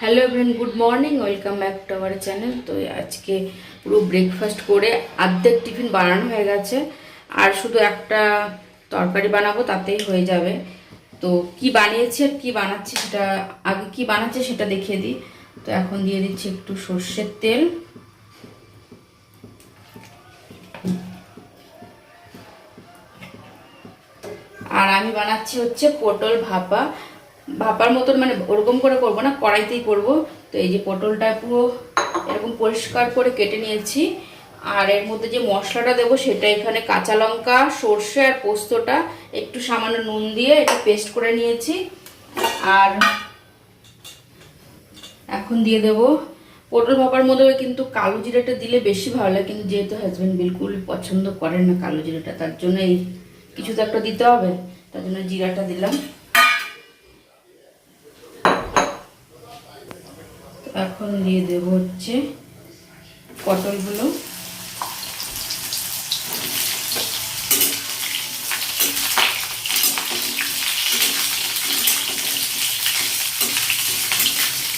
Hello everyone good morning welcome back to our channel তো আজকে পুরো ব্রেকফাস্ট করে অর্ধেক টিফিন বানানো হয়ে গেছে। আর শুধু একটা তরকারি বানাবো, তাতেই হয়ে যাবে। তো কি বানিয়েছি আর কি বানাচ্ছি সেটা, আগে কি বানাচ্ছে সেটা দেখিয়ে দিই। তো এখন দিয়ে দিচ্ছি একটু সর্ষের তেল। আর আমি বানাচ্ছি হচ্ছে পটল ভাপা। ভাপার মতন মানে ওরকম করে করব না, কড়াইতেই করব। তো এই যে পটলটা পুরো এরকম পরিষ্কার করে কেটে নিয়েছি। আর এর মধ্যে যে মশলাটা দেবো সেটা এখানে কাঁচা লঙ্কা, সর্ষে আর পোস্তটা, একটু সামান্য নুন দিয়ে এটা পেস্ট করে নিয়েছি। আর এখন দিয়ে দেব পটল ভাপার মধ্যে কিন্তু কালো জিরাটা দিলে বেশি ভালো লাগে, কিন্তু যেহেতু হাজব্যান্ড বিলকুল পছন্দ করেন না কালো জিরাটা, তার জন্য এই কিছু তো একটা দিতে হবে। তার জন্য জিরাটা দিলাম। এখন দিয়ে দেবো হচ্ছে পটলগুলো।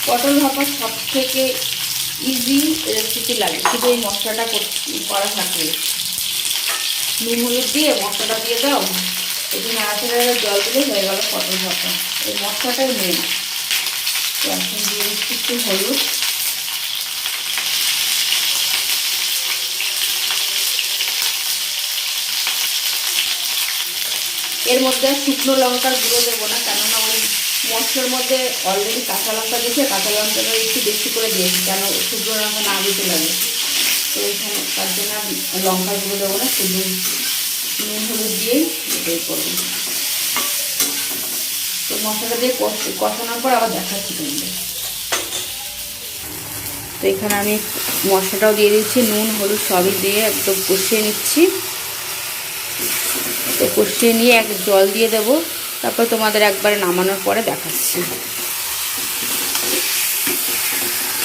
পটল ভাপা সব থেকে ইজি রেসিপি লাগে। শুধু এই মশলাটা করা থাকে। নুন, হলুদ দিয়ে মশলাটা দিয়ে দাও। একটু নাড়াচাড়া জল দিলে হয়ে গেল পটল ভাপা। এই মশলাটাই মেন এখন দিয়ে একটু হলুদ। এর মধ্যে শুকনো লঙ্কার গুঁড়ো দেবো না, কেননা ওই মশলার মধ্যে অলরেডি কাঁচা লঙ্কা দিয়েছে, কাঁচা লঙ্কাটা একটু বেশি করে দিয়েছি কেন শুকনো লঙ্কা না দিতে লাগে। তো এখানে তার জন্য আমি লঙ্কার গুঁড়ো দেবো না, শুধু নুন হলুদ দিয়েই করব। মশলাটা দিয়ে কষানোর পর আবার দেখাচ্ছি তোমাদের। তো এখানে আমি মশলাটাও দিয়ে দিচ্ছি, নুন, হলুদ সবই দিয়ে একদম কষিয়ে নিচ্ছি। তো কষিয়ে নিয়ে এক জল দিয়ে দেবো, তারপর তোমাদের একবারে নামানোর পরে দেখাচ্ছি।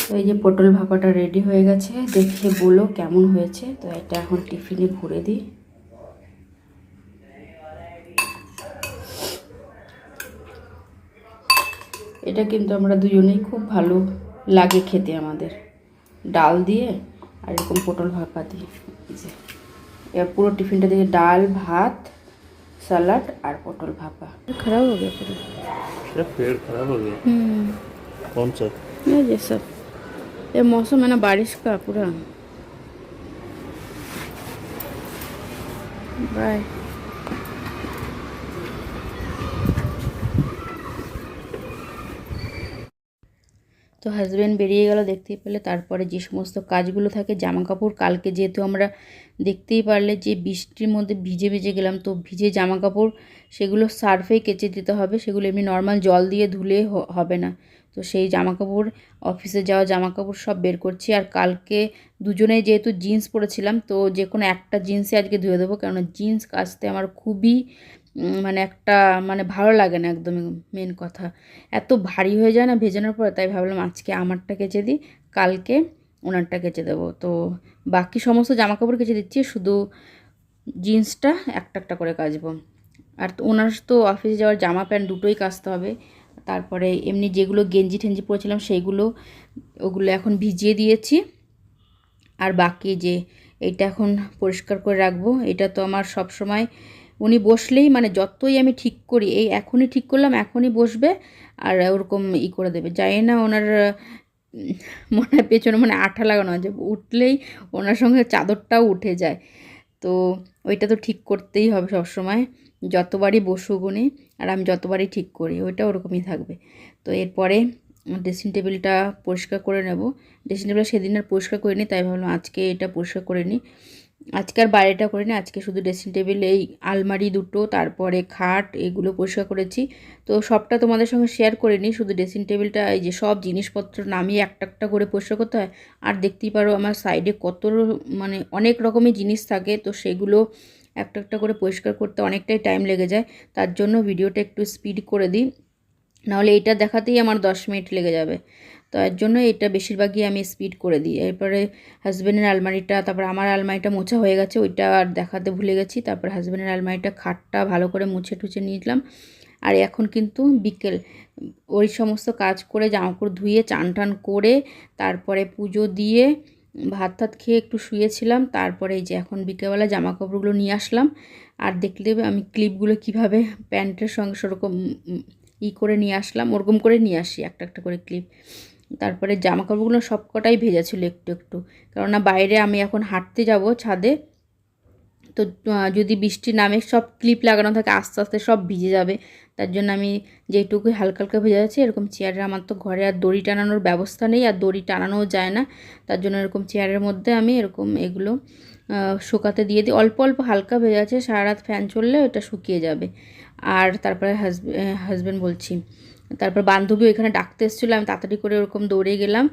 তো এই যে পটল ভাপাটা রেডি হয়ে গেছে, দেখে বলো কেমন হয়েছে। তো এটা এখন টিফিনে ভরে দিই। এটা কিন্তু আমরা দুজনেই খুব ভালো লাগে খেতে আমাদের ডাল দিয়ে আর এরকম পটল ভাপা দিয়ে যে এবার পুরো টিফিনটা দিয়ে ডাল ভাত सलाद और पटल भापा खराब हो गया पूरा क्या पेड़ खराब हो गया हम्म कौन सा ये ये सब ये मौसम है ना बारिश का पूरा बाय তো হাজব্যান্ড বেরিয়ে গেল, দেখতেই পেলে তারপরে যে সমস্ত কাজগুলো থাকে জামা কাপড় কালকে যেহেতু আমরা দেখতেই পারলে যে বৃষ্টির মধ্যে ভিজে ভিজে গেলাম, তো ভিজে জামা কাপড় সেগুলো সার্ফেই কেচে দিতে হবে, সেগুলো এমনি নর্মাল জল দিয়ে ধুলে হবে না। তো সেই জামা কাপড় অফিসে যাওয়া জামা কাপড় সব বের করছি। আর কালকে দুজনে যেহেতু জিন্স পরেছিলাম, তো যে কোনো একটা জিন্সই আজকে ধুয়ে দেবো, কেননা জিন্স কাচতে আমার খুবই মানে একটা মানে ভালো লাগে না একদমই মেন কথা। এত ভারী হয়ে যায় না ভেজানোর পরে, তাই ভাবলাম আজকে আমারটা কেচে দিই, কালকে ওনারটা কেচে দেবো। তো বাকি সমস্ত জামা কাপড় কেচে দিচ্ছি, শুধু জিন্সটা একটা একটা করে কাচবো। আর ওনার তো অফিসে যাওয়ার জামা প্যান্ট দুটোই কাচতে হবে। তারপরে এমনি যেগুলো গেঞ্জি ঠেঞ্জি পরেছিলাম, সেইগুলো, ওগুলো এখন ভিজিয়ে দিয়েছি। আর বাকি যে এটা এখন পরিষ্কার করে রাখব, এটা তো আমার সব সময় উনি বসলেই মানে যতই আমি ঠিক করি, এই এখনই ঠিক করলাম, এখনই বসবে আর ওরকম ই করে দেবে। যাই না ওনার মনে, পেছনে মানে আঠা লাগানো আছে। উঠলেই ওনার সঙ্গে চাদরটাও উঠে যায়। তো ওইটা তো ঠিক করতেই হবে সবসময়। যতবারই বসুক উনি আর আমি যতবারই ঠিক করি, ওইটা ওরকমই থাকবে। তো এরপরে ড্রেসিং টেবিলটা পরিষ্কার করে নেব। ড্রেসিং টেবিলটা সেদিন আর পরিষ্কার করে নিই তাই ভাবলাম আজকে এটা পরিষ্কার করে নিই। আজকে আর বাইরেটা করে নিই আজকে শুধু ড্রেসিং টেবিল এই আলমারি দুটো, তারপরে খাট, এগুলো পরিষ্কার করেছি। তো সবটা তোমাদের সঙ্গে শেয়ার করে নিই। শুধু ড্রেসিং টেবিলটা এই যে সব জিনিসপত্র নামিয়ে একটা একটা করে পরিষ্কার করতে হয়। আর দেখতেই পারো আমার সাইডে কত মানে অনেক রকমের জিনিস থাকে। তো সেগুলো একটা একটা করে পরিষ্কার করতে অনেকটাই টাইম লেগে যায়। তার জন্য ভিডিওটা একটু স্পিড করে দিই। নাহলে এটা দেখাতেই আমার দশ মিনিট লেগে যাবে। তো এর জন্য এটা বেশিরভাগই আমি স্পিড করে দিই। এরপরে হাজব্যান্ডের আলমারিটা, তারপর আমার আলমারিটা মোছা হয়ে গেছে, ওইটা আর দেখাতে ভুলে গেছি। তারপর হাজব্যান্ডের আলমারিটা খাটটা ভালো করে মুছে টুছে নিলাম আর এখন কিন্তু বিকেল, ওই সমস্ত কাজ করে জামাকাপড় ধুয়ে চান টান করে, তারপরে পুজো দিয়ে ভাত টাত খেয়ে একটু শুয়েছিলাম। তারপরে এই যে এখন বিকেলবেলা জামা কাপড়গুলো নিয়ে আসলাম। আর দেখলে আমি ক্লিপগুলো কীভাবে প্যান্টের সঙ্গে সেরকম ই করে নিয়ে আসলাম, ওরকম করে নিয়ে আসি, একটা একটা করে ক্লিপ তারপরে জামা কাপড়গুলো সব কটাই ভেজা ছিল একটু একটু। কেননা বাইরে আমি এখন হাঁটতে যাব ছাদে, তো যদি বৃষ্টি নামে সব ক্লিপ লাগানো থাকে, আস্তে আস্তে সব ভিজে যাবে। তার জন্য আমি যেটুকু হালকা হালকা ভেজে যাচ্ছে, এরকম চেয়ারে আমার তো ঘরে আর দড়ি টানানোর ব্যবস্থা নেই, আর দড়ি টানানোও যায় না। তার জন্য এরকম চেয়ারের মধ্যে আমি এরকম এগুলো শুকাতে দিয়ে দিই। অল্প অল্প হালকা ভেজে আছে সারা রাত ফ্যান চললে ওটা শুকিয়ে যাবে। আর তারপরে হাজব্যান্ড বলছি তারপর বান্ধবী ওইখানে ডাকতে এসেছিল, আমি তাড়াতাড়ি করে ওরকম দৌড়ে গেলাম।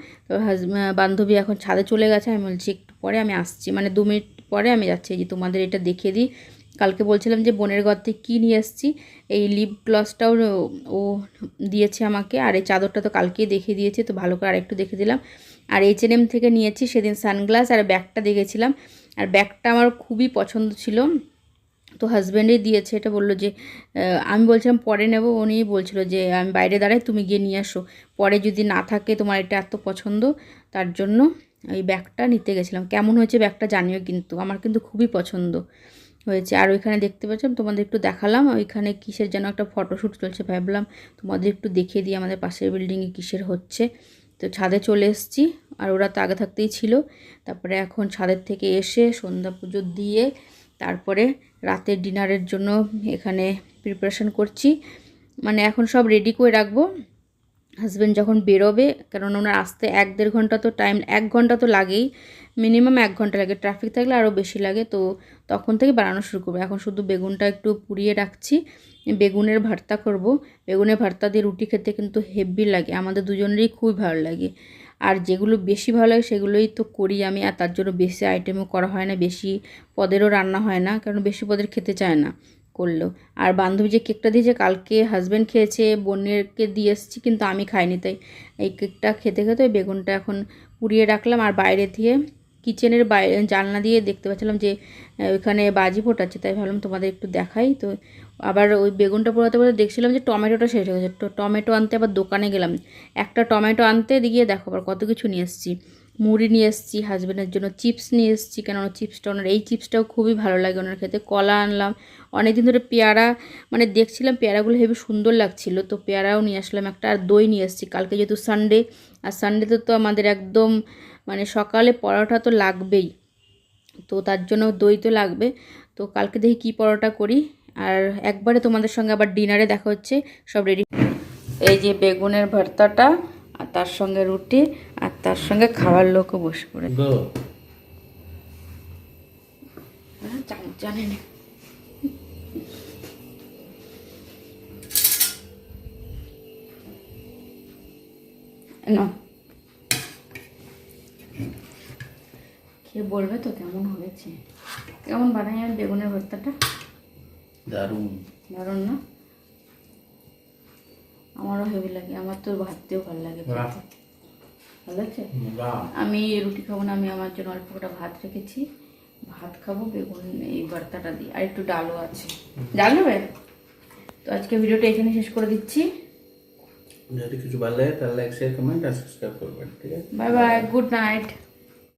বান্ধবী এখন ছাদে চলে গেছে, আমি বলছি একটু পরে আমি আসছি। মানে দু মিনিট পরে আমি যাচ্ছি যে তোমাদের এটা দেখিয়ে দিই। কালকে বলছিলাম যে বোনের থেকে কী নিয়ে এসেছি, এই লিপ গ্লসটাও ও দিয়েছে আমাকে, আর এই চাদরটা তো কালকেই দেখিয়ে দিয়েছে, তো ভালো করে আরেকটু দেখে দিলাম। আর এইচ এন এম থেকে নিয়েছি সেদিন সানগ্লাস আর ব্যাগটা দেখেছিলাম। আর ব্যাগটা আমার খুবই পছন্দ ছিল। তো হাজব্যান্ডই দিয়েছে, এটা বলল যে আমি বলছিলাম, পরে নেব। উনি বলছিল যে, আমি বাইরে দাঁড়াই, তুমি গিয়ে নিয়ে আসো। পরে যদি না থাকে, তোমার এটা এত পছন্দ, তার জন্য ওই ব্যাগটা নিতে গেছিলাম। কেমন হয়েছে ব্যাগটা জানিও কিন্তু, আমার কিন্তু খুবই পছন্দ হয়েছে। আর ওইখানে দেখতে পাচ্ছেন তোমাদের একটু দেখালাম, ওইখানে কিসের যেন একটা ফটোশ্যুট চলছে, ভাবলাম তোমাদের একটু দেখিয়ে দিই, আমাদের পাশের বিল্ডিংয়ে কিসের হচ্ছে। তো ছাদে চলে এসেছি, আর ওরা তো আগে থাকতেই ছিল। তারপরে এখন ছাদের থেকে এসে সন্ধ্যা পুজো দিয়ে তারপরে রাতের ডিনারের জন্য এখানে প্রিপারেশন করছি। মানে এখন সব রেডি করে রাখব। হাজব্যান্ড যখন বেরোবে কারণ ওনার আসতে এক দেড় ঘণ্টা তো টাইম এক ঘণ্টা তো লাগেই। মিনিমাম এক ঘণ্টা লাগে। ট্রাফিক থাকলে আরও বেশি লাগে। তো তখন থেকে বানানো শুরু করব। এখন শুধু বেগুনটা একটু পুড়িয়ে রাখছি। বেগুনের ভর্তা করব। বেগুনের ভর্তা দিয়ে রুটি খেতে কিন্তু হেভি লাগে। আমাদের দুজনেরই খুবই ভালো লাগে। আর যেগুলো বেশি ভালো লাগে সেগুলোই তো করি আমি, আর তার জন্য বেশি আইটেমও করা হয় না, বেশি পদেরও রান্না হয় না, কারণ বেশি পদের খেতে চায় না করল আর বান্ধবী যে কেকটা দিয়েছে, কালকে হাজব্যান্ড খেয়েছে বোনেরকে দিয়ে এসেছি, কিন্তু আমি খাইনি, তাই এই কেকটা খেতে খেতে ওই বেগুনটা এখন পুড়িয়ে রাখলাম, আর বাইরে দিয়ে কিচেনের বাইরে জানলা দিয়ে দেখতে পাচ্ছিলাম যে ওইখানে বাজি ফোটাচ্ছে, তাই ভাবলাম তোমাদের একটু দেখাই, তো আবার ওই বেগুনটা পোড়াতে পোড়াতে দেখছিলাম যে টমেটোটা শেষ হয়ে গেছে। তো টমেটো আনতে আবার দোকানে গেলাম। একটা টমেটো আনতে গিয়ে দেখো, আবার কত কিছু নিয়ে এসেছি। মুড়ি নিয়ে এসেছি হাজব্যান্ডের জন্য চিপস নিয়ে এসেছি কেন চিপসটা ওনার, এই চিপসটাও খুবই ভালো লাগে ওনার খেতে। কলা আনলাম অনেক দিন ধরে পেয়ারা মানে দেখছিলাম পেয়ারাগুলো হেবি সুন্দর লাগছিল, তো পেয়ারাও নিয়ে আসলাম একটা, আর দই নিয়ে এসেছি। কালকে যেহেতু সানডে আর সানডেতে তো আমাদের একদম মানে সকালে পরোটা তো লাগবেই। তো তার জন্য দই তো লাগবে। তো কালকে দেখি কী পরোটা করি। আর একবারে তোমাদের সঙ্গে আবার ডিনারে দেখা হচ্ছে সব রেডি এই যে বেগুনের ভর্তাটা আর তার সঙ্গে রুটি আর তার সঙ্গে খাওয়ার লোকও বসে পড়ে Go. জানি না। না খেয়ে বলবে তো কেমন হয়েছে? কেমন বানাই আমি বেগুনের ভর্তাটা? দারুণ। দারুণ না? আমারও হেভি লাগে আমার তো ভাততেও ভালো লাগে ভালো বাহ আমি রুটি খাব না আমি আমার জন্য অল্প কটা ভাত রেখেছি। ভাত খাব বেগুন এই ভর্তাটা দিই আর একটু ডালও আছে। ডাল নেবে তো আজকে ভিডিওটা এখানে শেষ করে দিচ্ছি। যদি কিছু ভালো লাগে তাহলে লাইক শেয়ার কমেন্ট আর সাবস্ক্রাইব করবেন ঠিক আছে? Bye bye good night